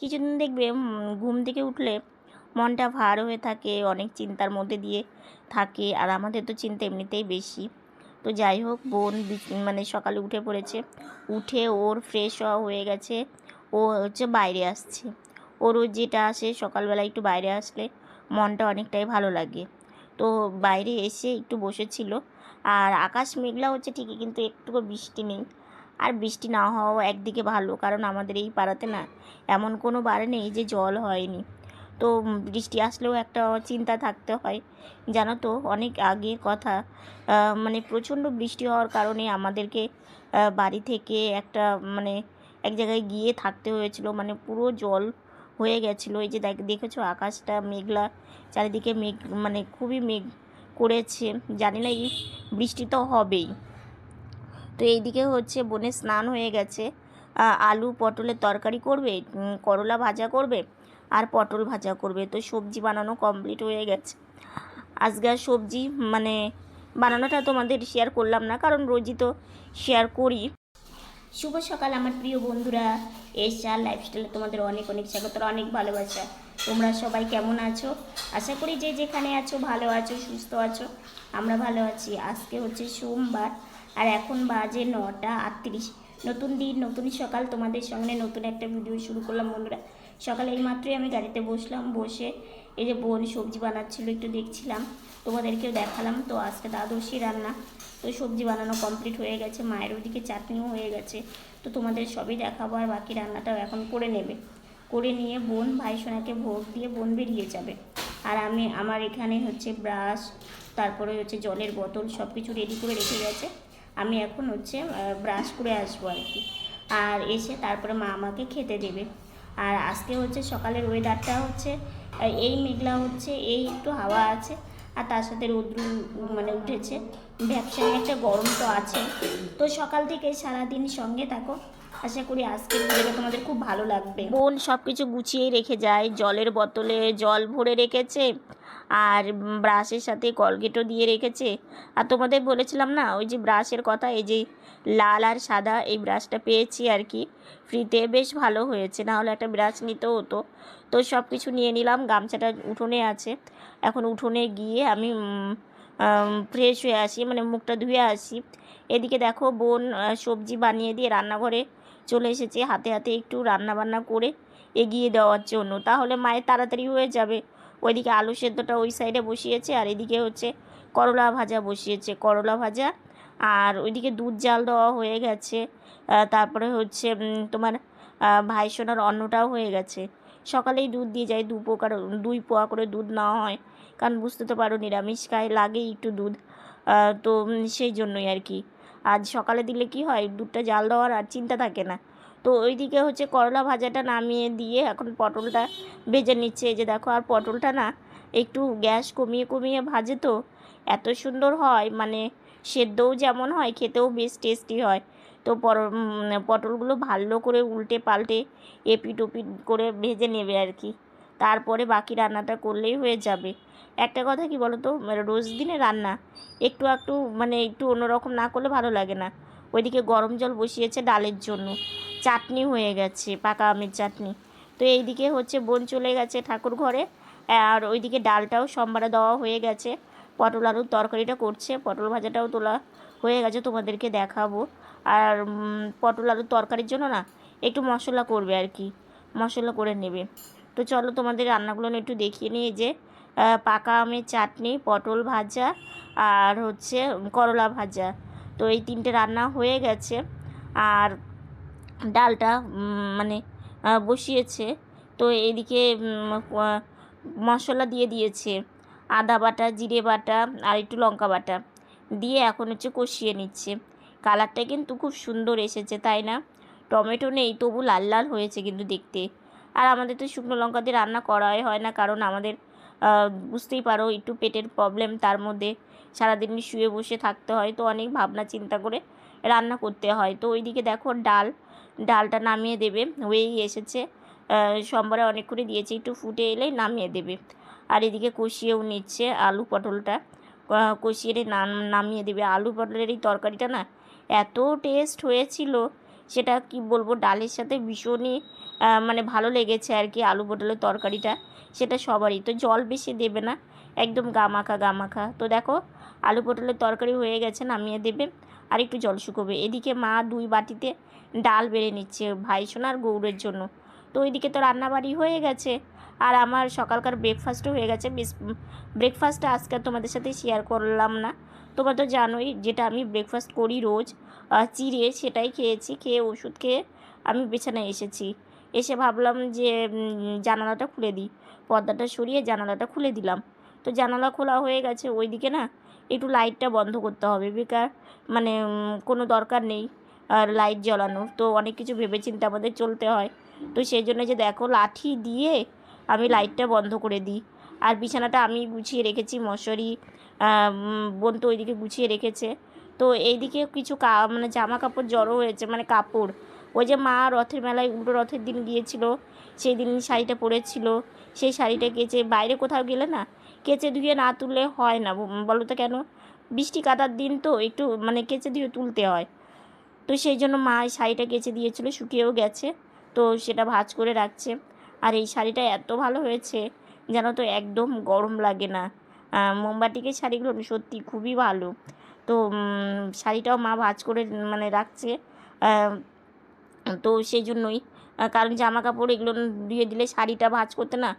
কিছুদিন দেখবে ঘুম থেকে উঠলে মনটা ভার হয়ে থাকে, অনেক চিন্তার মধ্যে দিয়ে থাকে। আর আমাদের তো চিন্তা এমনিতেই বেশি। তো যাই হোক, বোন মানে সকালে উঠে পড়েছে। উঠে ওর ফ্রেশ হওয়া হয়ে গেছে। ও হচ্ছে বাইরে আসছে। ওর যেটা আসে সকালবেলা একটু বাইরে আসলে মনটা অনেকটাই ভালো লাগে। তো বাইরে এসে একটু বসেছিল। আর আকাশ মেঘলা হচ্ছে ঠিকই, কিন্তু একটুকু বৃষ্টি নেই। আর বৃষ্টি না হওয়াও একদিকে ভালো, কারণ আমাদের এই পাড়াতে না এমন কোনো বার নেই যে জল হয়নি। তো বৃষ্টি আসলেও একটা চিন্তা থাকতে হয়। জানো তো, অনেক আগে কথা মানে প্রচণ্ড বৃষ্টি হওয়ার কারণে আমাদেরকে বাড়ি থেকে একটা মানে এক জায়গায় গিয়ে থাকতে হয়েছিল। মানে পুরো জল হয়ে গেছিল। এই যে দেখ, দেখেছ আকাশটা মেঘলা, চারিদিকে মেঘ মানে খুবই মেঘ করেছে। জানি না এই বৃষ্টি তো হবেই। তো এইদিকে হচ্ছে বোনের স্নান হয়ে গেছে। আলু, পটলের তরকারি করবে করলা ভাজা করবে আর পটল ভাজা করবে। তো সবজি বানানো কমপ্লিট হয়ে গেছে। আজকে সবজি মানে বানানোটা তোমাদের শেয়ার করলাম না, কারণ রোজই তো শেয়ার করি। শুভ সকাল আমার প্রিয় বন্ধুরা। এসা লাইফস্টাইলে তোমাদের অনেক অনেক স্বাগত অনেক ভালোবাসা। তোমরা সবাই কেমন আছো? আশা করি যে যেখানে আছো, ভালো আছো, সুস্থ আছো, আমরা ভালো আছি। আজকে হচ্ছে সোমবার। আর এখন বাজে নটা আটত্রিশ। নতুন দিন, নতুন সকাল। তোমাদের সঙ্গে নতুন একটা ভিডিও শুরু করলাম, বন্ধুরা। সকালে এই মাত্রই আমি গাড়িতে বসলাম, বসে এই যে বোন সবজি বানাচ্ছিল, একটু দেখছিলাম। তোমাদেরকেও দেখালাম। তো আজকে দ্বাদশী রান্না। তো সবজি বানানো কমপ্লিট হয়ে গেছে। মায়ের ওদিকে চাটনিও হয়ে গেছে। তো তোমাদের সবই দেখাবো আর বাকি রান্নাটাও এখন করে নেবে। করে নিয়ে বোন, ভাই সোনাকে ভোগ দিয়ে বোন বেরিয়ে যাবে। আর আমি, আমার এখানে হচ্ছে ব্রাশ, তারপরে হচ্ছে জলের বোতল সব কিছু রেডি করে রেখে গেছে। আমি এখন হচ্ছে ব্রাশ করে আসব আর কি। আর এসে তারপরে মা আমাকে খেতে দেবে। আর আজকে হচ্ছে সকালের ওয়েদারটা হচ্ছে এই মেঘলা হচ্ছে, এই একটু হাওয়া আছে, আর তার সাথে রৌদ্র মানে উঠেছে। ব্যবসায় একটা গরম তো আছে। তো সকাল থেকে সারাদিন সঙ্গে থাকো। আশা করি আজকের ভিডিওটা তোমাদের খুব ভালো লাগবে। বোন সব কিছু গুছিয়ে রেখে যায়। জলের বোতলে জল ভরে রেখেছে। আর ব্রাশের সাথে কলগেটও দিয়ে রেখেছে। আর তোমাদের বলেছিলাম না, ওই যে ব্রাশের কথা, এই যে লাল আর সাদা এই ব্রাশটা পেয়েছি আর কি। ফ্রিতে বেশ ভালো হয়েছে, না হলে একটা ব্রাশ নিতেও হতো। তো সব কিছু নিয়ে নিলাম, গামছাটা উঠোনে আছে। এখন উঠোনে গিয়ে আমি ফ্রেশ হয়ে আসি মানে মুখটা ধুয়ে আসি। এদিকে দেখো বোন সবজি বানিয়ে দিয়ে রান্নাঘরে চলে এসেছে। হাতে হাতে একটু রান্না বান্না করে এগিয়ে দেওয়ার জন্য। তাহলে মায়ের তাড়াতাড়ি হয়ে যাবে। ওইদিকে আলু সেদ্ধটা ওই সাইডে বসিয়েছে আর এদিকে হচ্ছে করলা ভাজা বসিয়েছে। করলা ভাজা আর ওইদিকে দুধ জাল দেওয়া হয়ে গেছে। তারপরে হচ্ছে তোমার ভাই সোনার অন্নটাও হয়ে গেছে। সকালেই দুধ দিয়ে যায়, দু প্রকার, দুই পোয়া করে দুধ নেওয়া হয়। কারণ বুঝতে তো পারো, নিরামিষ খায়, লাগেই একটু দুধ। তো সেই জন্যই আর কি। আজ সকালে দিলে কি হয়, দুধটা জাল দেওয়ার আর চিন্তা থাকে না। তো ওইদিকে হচ্ছে করলা ভাজাটা নামিয়ে দিয়ে এখন পটলটা ভেজে নিচ্ছে। যে দেখো, আর পটলটা না একটু গ্যাস কমিয়ে কমিয়ে ভাজে তো, এত সুন্দর হয়। মানে সেদ্ধও যেমন হয়, খেতেও বেশ টেস্টি হয়। তো পটলগুলো ভালো করে উল্টে পাল্টে এপিট ওপিট করে ভেজে নেবে আর কি। তারপরে বাকি রান্নাটা করলেই হয়ে যাবে। একটা কথা কি বলো তো রোজ দিনে রান্না একটু একটু মানে একটু অন্যরকম না করলে ভালো লাগে না। ওইদিকে গরম জল বসিয়েছে ডালের জন্য। চাটনি হয়ে গেছে, পাকা আমের চাটনি। তো এইদিকে হচ্ছে বোন চলে গেছে ঠাকুর ঘরে, আর ওইদিকে ডালটাও সোমবারে দেওয়া হয়ে গেছে। পটল আলুর তরকারিটা করছে, পটল ভাজাটাও তোলা হয়ে গেছে, তোমাদেরকে দেখাবো। আর পটল আলুর তরকারির জন্য না একটু মশলা করবে আর কি, মশলা করে নেবে। তো চলো তোমাদের রান্নাগুলো একটু দেখিয়ে এই যে পাকা আমের চাটনি, পটল ভাজা, আর হচ্ছে করলা ভাজা। তো এই তিনটে রান্না হয়ে গেছে। আর ডালটা মানে বসিয়েছে। তো এদিকে মশলা দিয়ে দিয়েছে। আদা বাটা, জিরে বাটা আর একটু লঙ্কা বাটা দিয়ে এখন হচ্ছে কষিয়ে নিচ্ছে। কালারটা কিন্তু খুব সুন্দর এসেছে, তাই না? টমেটো নেই, তবু লাল লাল হয়েছে কিন্তু দেখতে। আর আমাদের তো শুকনো লঙ্কা দিয়ে রান্না করাই হয় না, কারণ আমাদের বুঝতেই পারো একটু পেটের প্রবলেম তার মধ্যে সারাদিন শুয়ে বসে থাকতে হয়। তো অনেক ভাবনা চিন্তা করে রান্না করতে হয়। তো ওইদিকে দেখো ডাল ডালটা নামিয়ে দেবে। হয়েই এসেছে সোমবারে অনেক করে দিয়েছে, একটু ফুটে এলেই নামিয়ে দেবে। আর এদিকে কষিয়েও নিচ্ছে আলু পটলটা। কষিয়ে নাম, নামিয়ে দেবে। আলু পটলের এই তরকারিটা না এত টেস্ট হয়েছিল, সেটা কি বলব, ডালের সাথে ভীষণই মানে ভালো লেগেছে আর কি আলু পটলের তরকারিটা, সেটা সবারই। তো জল বেশি দেবে না, একদম গামাখা গামাখা। তো দেখো, আলু পটলের তরকারি হয়ে গেছে, নামিয়ে দেবে। আর একটু জল শুকোবে। এদিকে মা দুই বাটিতে ডাল বেড়ে নিচ্ছে ভাই সোনার গৌরের জন্য। তো ওইদিকে তো রান্নাবাড়ি হয়ে গেছে। আর আমার সকালকার ব্রেকফাস্টও হয়ে গেছে। ব্রেকফাস্টটা আজকে তোমাদের সাথে শেয়ার করলাম না। তোমরা তো জানোই যেটা আমি ব্রেকফাস্ট করি রোজ চিড়ে সেটাই খেয়েছি, খেয়ে ওষুধ খেয়ে আমি বিছানায় এসেছি। এসে ভাবলাম যে জানালাটা খুলে দিই। পর্দাটা সরিয়ে জানালাটা খুলে দিলাম। তো জানালা খোলা হয়ে গেছে। ওইদিকে না একটু লাইটটা বন্ধ করতে হবে। বেকার মানে কোনো দরকার নেই। লাইট জ্বালানোর তো অনেক কিছু ভেবেচিন্তে আমাদের চলতে হয়। তো সেই জন্য যে দেখো, লাঠি দিয়ে আমি লাইটটা বন্ধ করে দিই। আর বিছানাটা আমি গুছিয়ে রেখেছি, মশারি বোন তো ওইদিকে গুছিয়ে রেখেছে। তো এইদিকে কিছু কা মানে জামা কাপড় জড়ো হয়েছে মানে কাপড়। ওই যে মা রথের মেলায় উল্টো রথের দিন গিয়েছিল, সেই দিন শাড়িটা পরেছিল। সেই শাড়িটা কেচে, বাইরে কোথাও গেলে না, কেচে ধুয়ে না তুললে হয় না। বলো তো কেন? বৃষ্টি কাদার দিন তো একটু মানে কেচে ধুয়ে তুলতে হয়। তো সেই জন্য মা এই শাড়িটা কেচে দিয়েছিল শুকিয়েও গেছে। তো সেটা ভাজ করে রাখছে। আর এই শাড়িটা এত ভালো হয়েছে যেন তো একদম গরম লাগে না। আহ, মোমবাতিকের শাড়িগুলো সত্যি খুবই ভালো। তো শাড়িটাও মা ভাজ করে মানে রাখছে। তো সেই জন্যই। কারণ জামা কাপড় এগুলো দিয়ে দিলে শাড়িটা ভাজ করতে না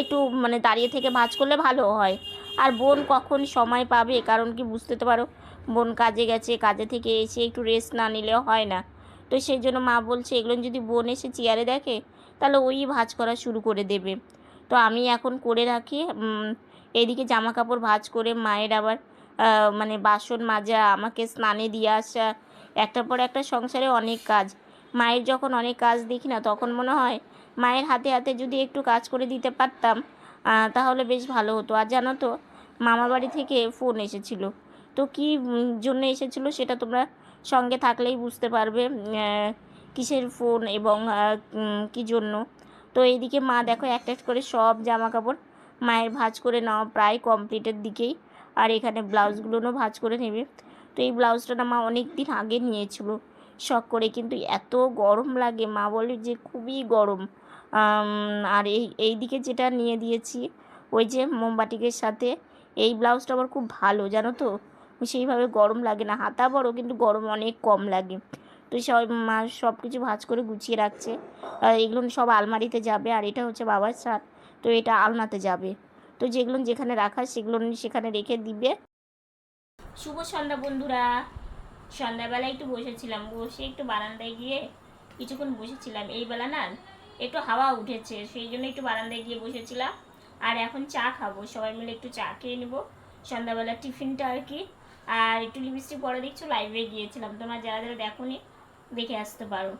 একটু মানে দাঁড়িয়ে থেকে ভাজ করলে ভালো হয়। আর বোন কখন সময় পাবে? কারণ কি বুঝতে তো পারো, বোন কাজে গেছে, কাজে থেকে এসে একটু রেস্ট না নিলেও হয় না। তো সেই জন্য মা বলছে, এগুলো যদি বোন এসে চেয়ারে দেখে, তাহলে ওই ভাঁজ করা শুরু করে দেবে। তো আমি এখন করে রাখি এদিকে জামা কাপড় ভাজ করে মায়ের আবার মানে বাসন মাজা, আমাকে স্নানে দিয়ে আসা, একটার পর একটা সংসারে অনেক কাজ। মায়ের যখন অনেক কাজ দেখি না, তখন মনে হয় মায়ের হাতে হাতে যদি একটু কাজ করে দিতে পারতাম তাহলে বেশ ভালো হতো। আর জানো তো মামা বাড়ি থেকে ফোন এসেছিল। তো কী জন্য এসেছিল সেটা তোমরা সঙ্গে থাকলেই বুঝতে পারবে কিসের ফোন এবং কী জন্য। তো এইদিকে মা দেখো একটা করে সব জামা কাপড় মায়ের ভাঁজ করে নেওয়া প্রায় কমপ্লিটের দিকেই। আর এখানে ব্লাউজগুলোও ভাঁজ করে নেবে। তো এই ব্লাউজটা না মা অনেক দিন আগে নিয়েছিল। শখ করে। কিন্তু এত গরম লাগে, মা বলে যে খুবই গরম। আর এই এই দিকে যেটা নিয়ে দিয়েছি, ওই যে মোমবাটিকের সাথে, এই ব্লাউজটা আবার খুব ভালো, জানো তো? সেইভাবে গরম লাগে না, হাতা বড়, কিন্তু গরম অনেক কম লাগে। তো সব, মা সব কিছু ভাঁজ করে গুছিয়ে রাখছে। এগুলো সব আলমারিতে যাবে, আর এটা হচ্ছে বাবার শার্ট, তো এটা আলনাতে যাবে। তো যেগুলো যেখানে রাখা, সেগুলো সেখানে রেখে দিবে। শুভ সন্ধ্যা বন্ধুরা। সন্ধ্যাবেলা একটু বসেছিলাম। বসে একটু বারান্দায় গিয়ে কিছুক্ষণ বসেছিলাম। এই বেলা না একটু হাওয়া উঠেছে, সেই জন্য একটু বারান্দায় গিয়ে বসেছিলাম। আর এখন চা খাব। সবাই মিলে একটু চা খেয়ে নেব। সন্ধ্যাবেলা টিফিনটা আর কি। আর একটু লিপস্টিক পরে দেখছ লাইভে গিয়েছিলাম। তোমরা যারা যারা দেখোনি, দেখে আসতে পারো।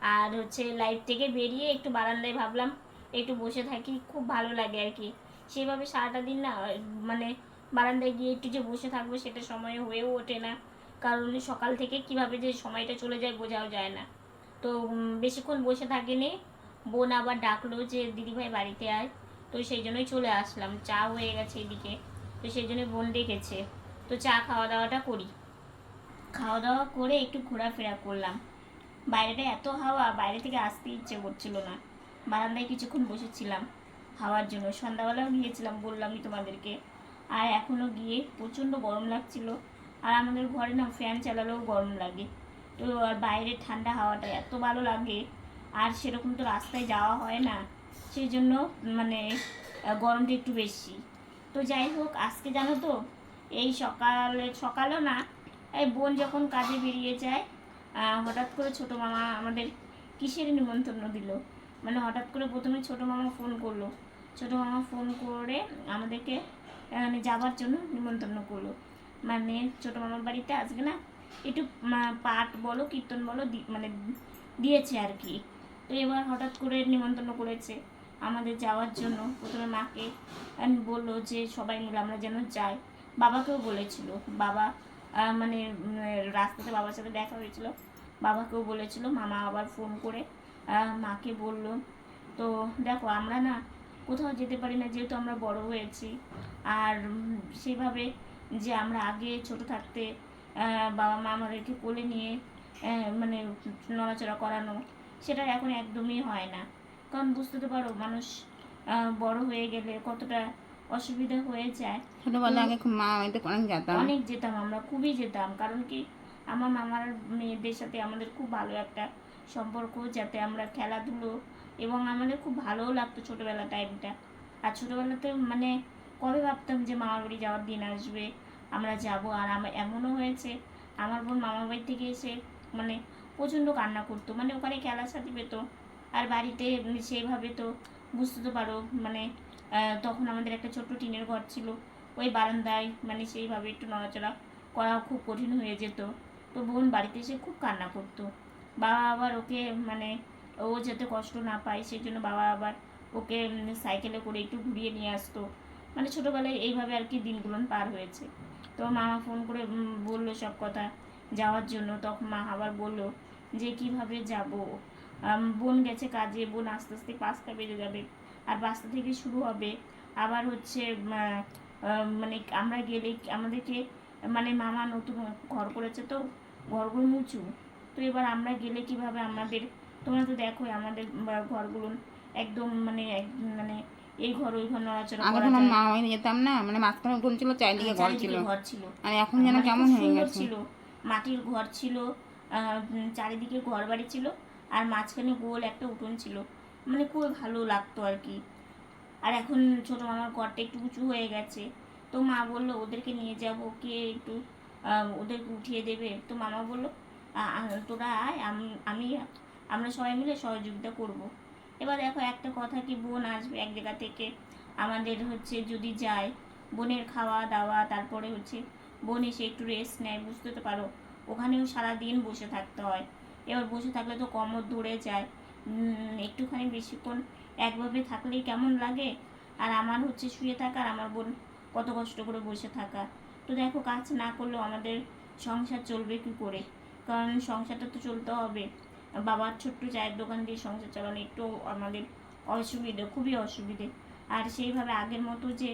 আর হচ্ছে লাইভ থেকে বেরিয়ে একটু বারান্দায় ভাবলাম, একটু বসে থাকি, খুব ভালো লাগে আর কি। সেভাবে সারাটা দিন না মানে বারান্দায় গিয়ে একটু যে বসে থাকব, সেটা সময় হয়েও ওঠে না। কারণ সকাল থেকে কীভাবে যে সময়টা চলে যায় বোঝাও যায় না। তো বেশিক্ষণ বসে থাকিনি। বোন আবার ডাকলো যে দিদিভাই বাড়িতে আয়। তো সেই জন্যই চলে আসলাম। চা হয়ে গেছে এদিকে। তো সেই জন্য বোন ডেকেছে। তো চা খাওয়া দাওয়াটা করি। খাওয়া দাওয়া করে একটু ঘোরাফেরা করলাম। বাইরেটা এত হাওয়া, বাইরে থেকে আসতে ইচ্ছে করছিল না। বারান্দায় কিছুক্ষণ বসেছিলাম হাওয়ার জন্য। সন্ধ্যাবেলাও গিয়েছিলাম বললামই তোমাদেরকে। আর এখনও গিয়ে প্রচণ্ড গরম লাগছিল। আর আমাদের ঘরে না ফ্যান চালালেও গরম লাগে। তো আর বাইরে ঠান্ডা হাওয়াটা এত ভালো লাগে, আর সেরকম তো রাস্তায় যাওয়া হয় না। সেই জন্য মানে গরমটা একটু বেশি। তো যাই হোক, আজকে জানো তো, এই সকালে, সকালও না, এই বোন যখন কাজে বেরিয়ে যায় হঠাৎ করে ছোটো মামা আমাদের কিসের নিমন্ত্রণ দিল? মানে হঠাৎ করে প্রথমে ছোটো মামা ফোন করল। ছোটো মামা ফোন করে আমাদেরকে মানে যাবার জন্য নিমন্ত্রণ করল। মানে ছোটো মামার বাড়িতে আজকে না একটু পাঠ বলো, কীর্তন বলো মানে দিয়েছে আর কি। তো এবার হঠাৎ করে নিমন্ত্রণ করেছে আমাদের যাওয়ার জন্য। প্রথমে মাকে বলল যে সবাই মিলে আমরা যেন যাই। বাবাকেও বলেছিল। বাবা মানে রাস্তাতে বাবার সাথে দেখা হয়েছিল। বাবাকেও বলেছিল। মামা আবার ফোন করে মাকে বলল, তো দেখো, আমরা না কোথাও যেতে পারি না যেহেতু আমরা বড় হয়েছি। আর সেভাবে যে আমরা আগে ছোট থাকতে বাবা মা আমাদেরকে কোলে নিয়ে মানে নড়াচড়া করানো সেটা এখন একদমই হয় না। কারণ বুঝতে তো পারো মানুষ বড় হয়ে গেলে কতটা অসুবিধা হয়ে যায়। ছোটবেলায় আগে মা অনেক যেতাম। অনেক যেতাম আমরা খুবই যেতাম। কারণ কি? আমার মামার মেয়েদের সাথে আমাদের খুব ভালো একটা সম্পর্ক যাতে আমরা খেলাধুলো এবং আমাদের খুব ভালোও লাগতো ছোটোবেলা টাইমটা আর ছোটোবেলাতে মানে কবে ভাবতাম যে মামার বাড়ি যাওয়ার দিন আসবে, আমরা যাব। আর আমার এমনও হয়েছে, আমার বোন মামার বাড়ি থেকে এসে মানে প্রচণ্ড কান্না করতো। মানে ওখানে খেলার সাথে পেতো, আর বাড়িতে সেভাবে তো বুঝতে তো পারো মানে তখন আমাদের একটা ছোট্ট টিনের ঘর ছিল, ওই বারান্দায় মানে সেইভাবে একটু নড়াচড়া করা খুব কঠিন হয়ে যেত। তো বোন বাড়িতে এসে খুব কান্না করতো। বাবা আবার ওকে মানে ও যাতে কষ্ট না পায়, সেই জন্য বাবা আবার ওকে সাইকেলে করে একটু ঘুরিয়ে নিয়ে আসতো। মানে ছোটোবেলায় এইভাবে আর কি দিনগুলো পার হয়েছে। তো মামা ফোন করে বলল সব কথা যাওয়ার জন্য। তখন মা আবার বলল যে, কীভাবে যাব? বোন গেছে কাজে, বোন আস্তে আস্তে পাঁচটা বেজে যাবে আর পাঁচটা থেকে শুরু হবে। আবার হচ্ছে মানে আমরা গেলে আমাদেরকে মানে মামা নতুন ঘর করেছে তো, ঘরগুলো উঁচু তো এবার আমরা গেলে কীভাবে আমাদের, তোমরা তো দেখো আমাদের ঘরগুলো একদম মানে মানে এই ঘর ওই ঘর নড়াচড়া আগে যায়। মা বাড়িতে যেতাম না মানে মাঝখানে উঠোন ছিল চারিদিকে ঘর ছিল। ঘর ছিল। আর এখন যেন মানে কেমন হয়ে গেছে। ছিল। মাটির ঘর ছিল চারিদিকে ঘর বাড়ি ছিল আর মাঝখানে গোল একটা উঠোন ছিল। মানে খুব ভালো লাগতো আর কি। আর এখন ছোট মামার ঘরটা একটু উঁচু হয়ে গেছে। তো মা বলল ওদেরকে নিয়ে যাব কে একটু ওদেরকে উঠিয়ে দেবে। তো মামা বলল "আ- আ- তোরা আয় আম- আমি আমরা সবাই মিলে সহযোগিতা করব। এবার দেখো একটা কথা কি, বোন আসবে এক জায়গা থেকে। আমাদের হচ্ছে যদি যায়, বোনের খাওয়া দাওয়া, তারপরে হচ্ছে বোন এসে একটু রেস্ট নেয়, বুঝতে তো পারো। ওখানেও সারা দিন বসে থাকতে হয়। এবার বসে থাকলে তো কমর ধরে যায়। একটুখানি বেশিক্ষণ একভাবে থাকলেই কেমন লাগে? আর আমার হচ্ছে শুয়ে থাকা আর আমার বোন কত কষ্ট করে বসে থাকা। তো দেখো কাজ না করলেও আমাদের সংসার চলবে কি করে? কারণ সংসারটা তো চলতে হবে। বাবার ছোট্ট চায়ের দোকান দিয়ে সংসার চালানো একটু আমাদের অসুবিধে, খুবই অসুবিধে। আর সেইভাবে আগের মতো যে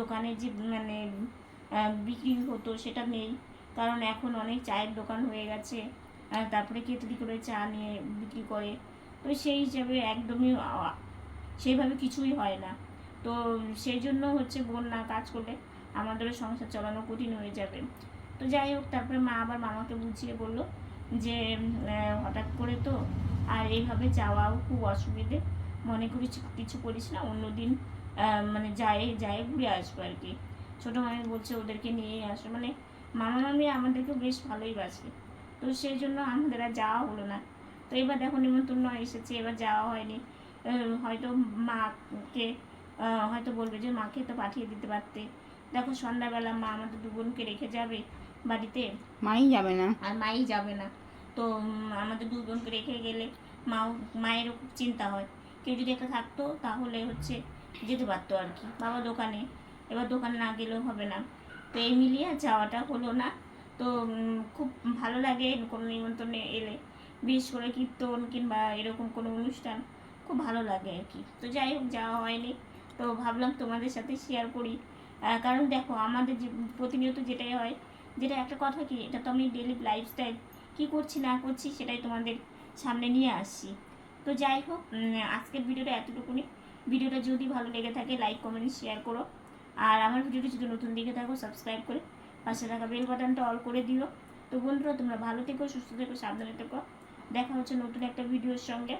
দোকানে যে মানে বিক্রি হতো সেটা নেই। কারণ এখন অনেক চায়ের দোকান হয়ে গেছে। তারপরে কেতলি করে চা নিয়ে বিক্রি করে। তো সেই হিসাবে একদমই সেইভাবে কিছুই হয় না। তো সেই জন্য হচ্ছে বোন না কাজ করলে আমাদেরও সংসার চালানো কঠিন হয়ে যাবে। তো যাই হোক, তারপরে মা আবার মামাকে বুঝিয়ে বলল যে হঠাৎ করে তো আর এইভাবে যাওয়াও খুব অসুবিধে। মনে করি কিছু- করিস না অন্যদিন মানে যায় যায় ঘুরে আসব আর কি। ছোটো মামি বলছে ওদেরকে নিয়ে আসো। মানে মামা মামি আমাদেরকে বেশ ভালোই বাসে। তো সেই জন্য আমাদের আর যাওয়া হলো না। তো এবার দেখো নিমন্ত্রণ এসেছে, এবার যাওয়া হয়নি। হয়তো মাকে হয়তো বলবে যে, মাকে তো পাঠিয়ে দিতে পারতে। দেখো সন্ধ্যাবেলা মা আমাদের দু বোনকে রেখে যাবে। বাড়িতে। মাই যাবে না। আর মাই যাবে না। তো আমাদের দুই বোনকে রেখে গেলে মাও মায়েরও খুব চিন্তা হয়। কেউ যদি একটা থাকতো তাহলে হচ্ছে যেতে পারতো আর কি। বাবা দোকানে। এবার দোকানে না গেলেও হবে না। তো এই মিলিয়ে আর যাওয়াটা হলো না। তো খুব ভালো লাগে কোনো নিমন্ত্রণে এলে। বিশেষ করে কীর্তন কিংবা এরকম কোনো অনুষ্ঠান খুব ভালো লাগে আর কি। তো যাই হোক যাওয়া হয়নি। তো ভাবলাম তোমাদের সাথে শেয়ার করি। কারণ দেখো আমাদের যে প্রতিনিয়ত যেটাই হয় যেটা একটা কথা কি, এটা তো আমি ডেলি লাইফস্টাইল কী করছি না করছি সেটাই তোমাদের সামনে নিয়ে আসছি। তো যাই হোক আজকের ভিডিওটা এতটুকুনি। ভিডিওটা যদি ভালো লেগে থাকে লাইক কমেন্ট শেয়ার করো। আর আমার ভিডিওটি যদি নতুন দিকে থাকো সাবস্ক্রাইব করে পাশে থাকা বেল বাটনটা অল করে দিও। তো বন্ধুরা, তোমরা ভালো থেকো, সুস্থ থেকো, সাবধানে থেকো। দেখা হচ্ছে নতুন একটা ভিডিওর সঙ্গে।